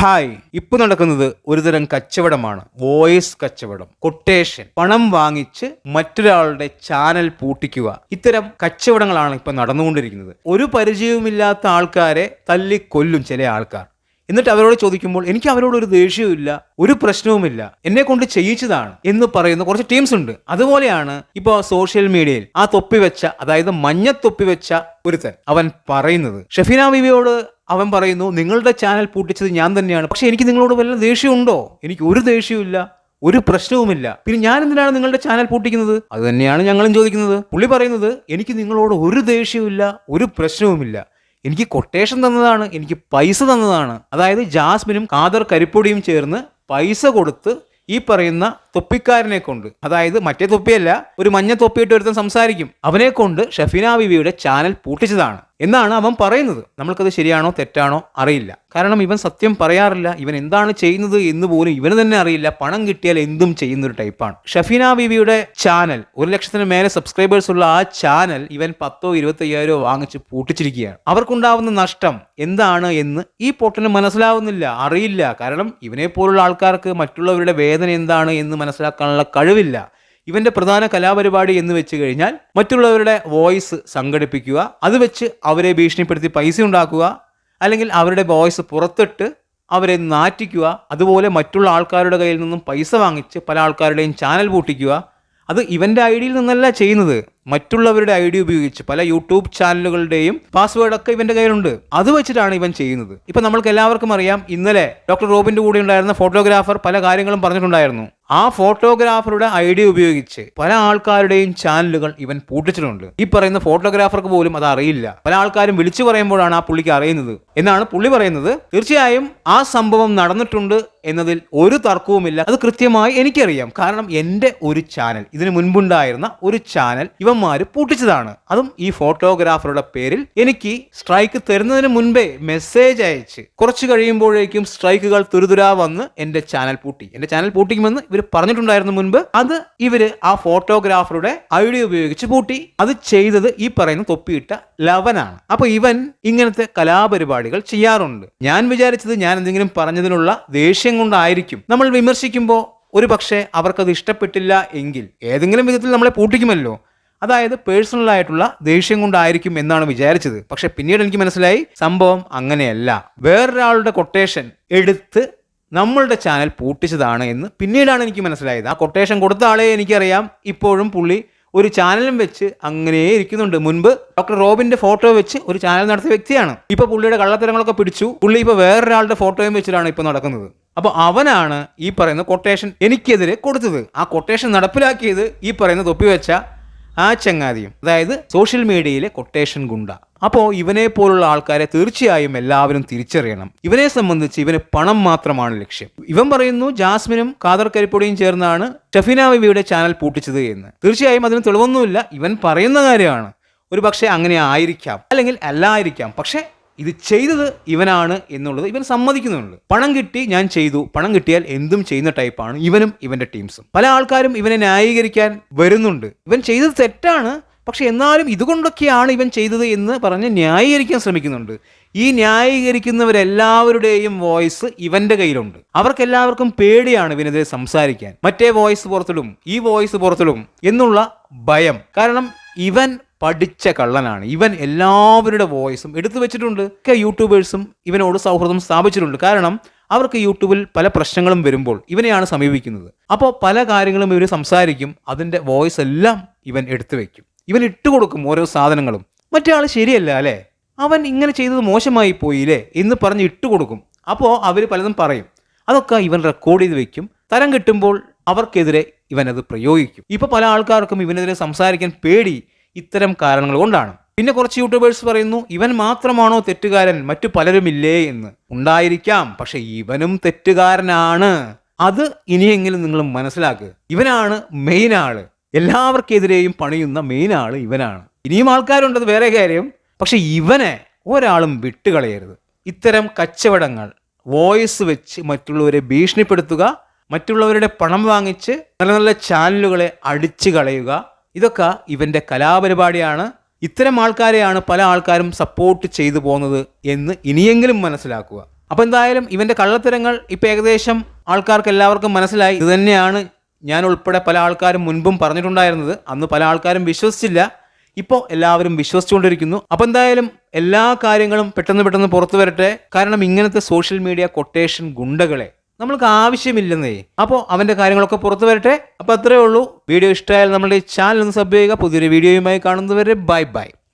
Hi. ഇപ്പൊ നടക്കുന്നത് ഒരുതരം കച്ചവടമാണ്. വോയിസ് കച്ചവടം. കൊട്ടേഷൻ. പണം വാങ്ങിച്ച് മറ്റൊരാളുടെ ചാനൽ പൂട്ടിക്കുക. ഇത്തരം കച്ചവടങ്ങളാണ് ഇപ്പൊ നടന്നുകൊണ്ടിരിക്കുന്നത്. ഒരു പരിചയവുമില്ലാത്ത ആൾക്കാരെ തല്ലിക്കൊല്ലും ചില ആൾക്കാർ. എന്നിട്ട് അവരോട് ചോദിക്കുമ്പോൾ എനിക്ക് അവരോട് ഒരു ദേഷ്യവുമില്ല ഒരു പ്രശ്നവുമില്ല. എന്നെ കൊണ്ട് ചെയ്യിച്ചതാണ് എന്ന് പറയുന്ന കുറച്ച് ടീംസ് ഉണ്ട്. അതുപോലെയാണ് ഇപ്പോൾ സോഷ്യൽ മീഡിയയിൽ ആ തൊപ്പി വെച്ച അതായത് മഞ്ഞ തൊപ്പി വെച്ച ഒരുത്തൻ. അവൻ പറയുന്നത്. ഷഫീന ബീവിയോട് അവൻ പറയുന്നു നിങ്ങളുടെ ചാനൽ പൂട്ടിച്ചത് ഞാൻ തന്നെയാണ്. പക്ഷെ എനിക്ക് നിങ്ങളോട് വല്ല ദേഷ്യമുണ്ടോ? എനിക്ക് ഒരു ദേഷ്യവുമില്ല ഒരു പ്രശ്നവുമില്ല. പിന്നെ ഞാൻ എന്തിനാണ് നിങ്ങളുടെ ചാനൽ പൂട്ടിക്കുന്നത്? അത് തന്നെയാണ് ഞങ്ങളും ചോദിക്കുന്നത്. പുള്ളി പറയുന്നത് എനിക്ക് നിങ്ങളോട് ഒരു ദേഷ്യവുമില്ല ഒരു പ്രശ്നവുമില്ല. എനിക്ക് കൊട്ടേഷൻ തന്നതാണ് എനിക്ക് പൈസ തന്നതാണ്. അതായത് ജാസ്മിനും കാദർ കരിപ്പൊടിയും ചേർന്ന് പൈസ കൊടുത്ത് ഈ പറയുന്ന തൊപ്പിക്കാരനെ കൊണ്ട് അതായത് മറ്റേ തൊപ്പിയല്ല ഒരു മഞ്ഞ തൊപ്പിയിട്ട് ഒരുത്തൻ സംസാരിക്കും. അവനെ കൊണ്ട് ഷഫീന ബിബിയുടെ ചാനൽ പൂട്ടിച്ചതാണ്. എന്നാണ് അവൻ പറയുന്നത്. നമ്മൾക്കത് ശരിയാണോ തെറ്റാണോ അറിയില്ല. കാരണം ഇവൻ സത്യം പറയാറില്ല. ഇവൻ എന്താണ് ചെയ്യുന്നത് എന്ന് പോലും ഇവന് തന്നെ അറിയില്ല. പണം കിട്ടിയാൽ എന്തും ചെയ്യുന്നൊരു ടൈപ്പാണ് ഷഫീന ബീവിയുടെ ചാനൽ ഒരു ലക്ഷത്തിന് മേലെ സബ്സ്ക്രൈബേഴ്സ് ഉള്ള ആ ചാനൽ ഇവൻ പത്തോ ഇരുപത്തയ്യായിരോ വാങ്ങിച്ച് പൂട്ടിച്ചിരിക്കുകയാണ്. അവർക്കുണ്ടാവുന്ന നഷ്ടം എന്താണ് എന്ന് ഈ പൊട്ടന് മനസ്സിലാവുന്നില്ല അറിയില്ല. കാരണം ഇവനെ പോലുള്ള ആൾക്കാർക്ക് മറ്റുള്ളവരുടെ വേദന എന്താണ് എന്ന് മനസ്സിലാക്കാനുള്ള കഴിവില്ല. ഇവന്റെ പ്രധാന കലാപരിപാടി എന്ന് വെച്ച് കഴിഞ്ഞാൽ മറ്റുള്ളവരുടെ വോയിസ് സംഘടിപ്പിക്കുക അത് വെച്ച് അവരെ ഭീഷണിപ്പെടുത്തി പൈസ ഉണ്ടാക്കുക അല്ലെങ്കിൽ അവരുടെ വോയിസ് പുറത്തിട്ട് അവരെ നാറ്റിക്കുക അതുപോലെ മറ്റുള്ള ആൾക്കാരുടെ കയ്യിൽ നിന്നും പൈസ വാങ്ങിച്ച് പല ആൾക്കാരുടെയും ചാനൽ പൂട്ടിക്കുക. അത് ഇവന്റെ ഐ ഡിയിൽ നിന്നല്ല ചെയ്യുന്നത്. മറ്റുള്ളവരുടെ ഐ ഡി ഉപയോഗിച്ച് പല യൂട്യൂബ് ചാനലുകളുടെയും പാസ്വേഡൊക്കെ ഇവന്റെ കയ്യിലുണ്ട്. അത് വെച്ചിട്ടാണ് ഇവൻ ചെയ്യുന്നത്. ഇപ്പൊ നമ്മൾക്ക് എല്ലാവർക്കും അറിയാം ഇന്നലെ ഡോക്ടർ റോബിന്റെ കൂടെ ഉണ്ടായിരുന്ന ഫോട്ടോഗ്രാഫർ പല കാര്യങ്ങളും പറഞ്ഞിട്ടുണ്ടായിരുന്നു. ആ ഫോട്ടോഗ്രാഫറുടെ ഐ ഡി ഉപയോഗിച്ച് പല ആൾക്കാരുടെയും ചാനലുകൾ ഇവൻ പൂട്ടിച്ചിട്ടുണ്ട്. ഈ പറയുന്ന ഫോട്ടോഗ്രാഫർക്ക് പോലും അത് അറിയില്ല. പല ആൾക്കാരും വിളിച്ചു പറയുമ്പോഴാണ് ആ പുള്ളിക്ക് അറിയുന്നത്. എന്നാണ് പുള്ളി പറയുന്നത്. തീർച്ചയായും ആ സംഭവം നടന്നിട്ടുണ്ട് എന്നതിൽ ഒരു തർക്കവുമില്ല. അത് കൃത്യമായി എനിക്കറിയാം. കാരണം എന്റെ ഒരു ചാനൽ ഇതിനു മുൻപുണ്ടായിരുന്ന ഒരു ചാനൽ ഇവന്മാര് പൂട്ടിച്ചതാണ്. അതും ഈ ഫോട്ടോഗ്രാഫറുടെ പേരിൽ എനിക്ക് സ്ട്രൈക്ക് തരുന്നതിന് മുൻപേ മെസ്സേജ് അയച്ച് കുറച്ച് കഴിയുമ്പോഴേക്കും സ്ട്രൈക്കുകൾ തുരുതുരാ വന്ന് എന്റെ ചാനൽ പൂട്ടി. എന്റെ ചാനൽ പൂട്ടിക്കുമെന്ന് ഇവർ പറഞ്ഞിട്ടുണ്ടായിരുന്നു മുൻപ്. അത് ഇവർ ആ ഫോട്ടോഗ്രാഫറുടെ ഐഡിയ ഉപയോഗിച്ച് പൂട്ടി. അത് ചെയ്തത് ഈ പറയുന്ന തൊപ്പിയിട്ട ലവനാണ്. അപ്പൊ ഇവൻ ഇങ്ങനത്തെ കലാപരിപാടികൾ ചെയ്യാറുണ്ട്. ഞാൻ വിചാരിച്ചത് ഞാൻ എന്തെങ്കിലും പറഞ്ഞതിനുള്ള ദേഷ്യം കൊണ്ടായിരിക്കും. നമ്മൾ വിമർശിക്കുമ്പോൾ ഒരു പക്ഷേ അവർക്കത് ഇഷ്ടപ്പെട്ടില്ല എങ്കിൽ ഏതെങ്കിലും വിധത്തിൽ നമ്മളെ പൂട്ടിക്കുമല്ലോ. അതായത് പേഴ്സണൽ ആയിട്ടുള്ള ദേഷ്യം കൊണ്ടായിരിക്കും എന്നാണ് വിചാരിച്ചത്. പക്ഷെ പിന്നീട് എനിക്ക് മനസ്സിലായി സംഭവം അങ്ങനെയല്ല. വേറൊരാളുടെ കൊട്ടേഷൻ എടുത്ത് നമ്മളുടെ ചാനൽ പൂട്ടിച്ചതാണ് എന്ന് പിന്നീടാണ് എനിക്ക് മനസ്സിലായത്. ആ കൊട്ടേഷൻ കൊടുത്ത ആളെ എനിക്കറിയാം. ഇപ്പോഴും പുള്ളി ഒരു ചാനലും വെച്ച് അങ്ങനെ ഇരിക്കുന്നുണ്ട്. മുൻപ് ഡോക്ടർ റോബിന്റെ ഫോട്ടോ വെച്ച് ഒരു ചാനൽ നടത്തിയ വ്യക്തിയാണ്. ഇപ്പൊ പുള്ളിയുടെ കള്ളത്തരങ്ങളൊക്കെ പിടിച്ചു. പുള്ളി ഇപ്പൊ വേറൊരാളുടെ ഫോട്ടോയും വെച്ചിട്ടാണ് ഇപ്പൊ നടക്കുന്നത്. അപ്പോൾ അവനാണ് ഈ പറയുന്ന കൊട്ടേഷൻ എനിക്കെതിരെ കൊടുത്തത്. ആ കൊട്ടേഷൻ നടപ്പിലാക്കിയത് ഈ പറയുന്ന തൊപ്പി വെച്ച ആ ചങ്ങാതിയും അതായത് സോഷ്യൽ മീഡിയയിലെ കൊട്ടേഷൻ ഗുണ്ട. അപ്പോൾ ഇവനെ പോലുള്ള ആൾക്കാരെ തീർച്ചയായും എല്ലാവരും തിരിച്ചറിയണം. ഇവനെ സംബന്ധിച്ച് ഇവന് പണം മാത്രമാണ് ലക്ഷ്യം. ഇവൻ പറയുന്നു ജാസ്മിനും കാദർ കരിപ്പൊടിയും ചേർന്നാണ് ഷഫീന ബിബിയുടെ ചാനൽ പൂട്ടിച്ചത് എന്ന്. തീർച്ചയായും അതിന് തെളിവൊന്നുമില്ല. ഇവൻ പറയുന്ന കാര്യമാണ്. ഒരു പക്ഷേ അങ്ങനെ ആയിരിക്കാം. അല്ലെങ്കിൽ അല്ലായിരിക്കാം. പക്ഷേ ഇത് ചെയ്തത് ഇവനാണ് എന്നുള്ളത് ഇവൻ സമ്മതിക്കുന്നുണ്ട്. പണം കിട്ടി ഞാൻ ചെയ്തു. പണം കിട്ടിയാൽ എന്തും ചെയ്യുന്ന ടൈപ്പാണ് ഇവനും ഇവന്റെ ടീംസും പല ആൾക്കാരും ഇവനെ ന്യായീകരിക്കാൻ വരുന്നുണ്ട്. ഇവൻ ചെയ്തത് തെറ്റാണ്. പക്ഷെ എന്നാലും ഇതുകൊണ്ടൊക്കെയാണ് ഇവൻ ചെയ്തത് എന്ന് പറഞ്ഞ് ന്യായീകരിക്കാൻ ശ്രമിക്കുന്നുണ്ട്. ഈ ന്യായീകരിക്കുന്നവരെല്ലാവരുടെയും വോയിസ് ഇവന്റെ കയ്യിലുണ്ട്. അവർക്കെല്ലാവർക്കും പേടിയാണ് ഇവനെതിരെ സംസാരിക്കാൻ. മറ്റേ വോയിസ് പുറത്തിടും ഈ വോയിസ് പുറത്തിടും എന്നുള്ള ഭയം. കാരണം ഇവൻ പഠിച്ച കള്ളനാണ്. ഇവൻ എല്ലാവരുടെ വോയിസും എടുത്തു വെച്ചിട്ടുണ്ട്. ഒക്കെ യൂട്യൂബേഴ്സും ഇവനോട് സൗഹൃദം സ്ഥാപിച്ചിട്ടുണ്ട്. കാരണം അവർക്ക് യൂട്യൂബിൽ പല പ്രശ്നങ്ങളും വരുമ്പോൾ ഇവനെയാണ് സമീപിക്കുന്നത്. അപ്പോൾ പല കാര്യങ്ങളും ഇവർ സംസാരിക്കും. അതിന്റെ വോയിസ് എല്ലാം ഇവൻ എടുത്തു വെക്കും. ഇവൻ ഇട്ട് കൊടുക്കും ഓരോ സാധനങ്ങളും. മറ്റേ ആൾ ശരിയല്ല അല്ലേ? അവൻ ഇങ്ങനെ ചെയ്തത് മോശമായി പോയില്ലേ എന്ന് പറഞ്ഞ് ഇട്ട് കൊടുക്കും. അപ്പോൾ അവർ പലതും പറയും. അതൊക്കെ ഇവൻ റെക്കോർഡ് ചെയ്ത് വെക്കും. തരം കിട്ടുമ്പോൾ അവർക്കെതിരെ ഇവനത് പ്രയോഗിക്കും. ഇപ്പോൾ പല ആൾക്കാർക്കും ഇവനെതിരെ സംസാരിക്കാൻ പേടി. ഇത്തരം കാരണങ്ങൾ കൊണ്ടാണ്. പിന്നെ കുറച്ച് യൂട്യൂബേഴ്സ് പറയുന്നു ഇവൻ മാത്രമാണോ തെറ്റുകാരൻ? മറ്റു പലരുമില്ലേ? എന്ന്. ഉണ്ടായിരിക്കാം പക്ഷെ ഇവനും തെറ്റുകാരനാണ്. അത് ഇനിയെങ്കിലും നിങ്ങൾ മനസ്സിലാക്കുക ഇവനാണ് മെയിൻ ആൾ. എല്ലാവർക്കെതിരെയും പണിയുന്ന മെയിൻ ആൾ ഇവനാണ്. ഇനിയും ആൾക്കാരുണ്ടത് വേറെ കാര്യം. പക്ഷെ ഇവനെ ഒരാളും വിട്ടുകളയരുത്. ഇത്തരം കച്ചവടങ്ങൾ വോയിസ് വെച്ച് മറ്റുള്ളവരെ ഭീഷണിപ്പെടുത്തുക മറ്റുള്ളവരുടെ പണം വാങ്ങിച്ച് നല്ല നല്ല ചാനലുകളെ അടിച്ചു കളയുക ഇതൊക്കെ ഇവന്റെ കലാപരിപാടിയാണ്. ഇത്തരം ആൾക്കാരെയാണ് പല ആൾക്കാരും സപ്പോർട്ട് ചെയ്തു പോകുന്നത് എന്ന് ഇനിയെങ്കിലും മനസ്സിലാക്കുക. അപ്പോൾ എന്തായാലും ഇവന്റെ കള്ളത്തരങ്ങൾ ഇപ്പോൾ ഏകദേശം ആൾക്കാർക്ക് എല്ലാവർക്കും മനസ്സിലായി. ഇത് തന്നെയാണ് ഞാൻ ഉൾപ്പെടെ പല ആൾക്കാരും മുൻപും പറഞ്ഞിട്ടുണ്ടായിരുന്നത്. അന്ന് പല ആൾക്കാരും വിശ്വസിച്ചില്ല. ഇപ്പോൾ എല്ലാവരും വിശ്വസിച്ചുകൊണ്ടിരിക്കുന്നു. അപ്പോൾ എന്തായാലും എല്ലാ കാര്യങ്ങളും പെട്ടെന്ന് പെട്ടെന്ന് പുറത്തു വരട്ടെ. കാരണം ഇങ്ങനത്തെ സോഷ്യൽ മീഡിയ കൊട്ടേഷൻ ഗുണ്ടകളെ നമ്മൾക്ക് ആവശ്യമില്ലെന്നേ. അപ്പോൾ അവന്റെ കാര്യങ്ങളൊക്കെ പുറത്തു വരട്ടെ. അപ്പോൾ അത്രേ ഉള്ളൂ. വീഡിയോ ഇഷ്ടമായാൽ നമ്മുടെ ചാനൽ ഒന്ന് സബ് ചെയ്യുക. പുതിയൊരു വീഡിയോയുമായി കാണുന്നവരെ ബൈ ബൈ.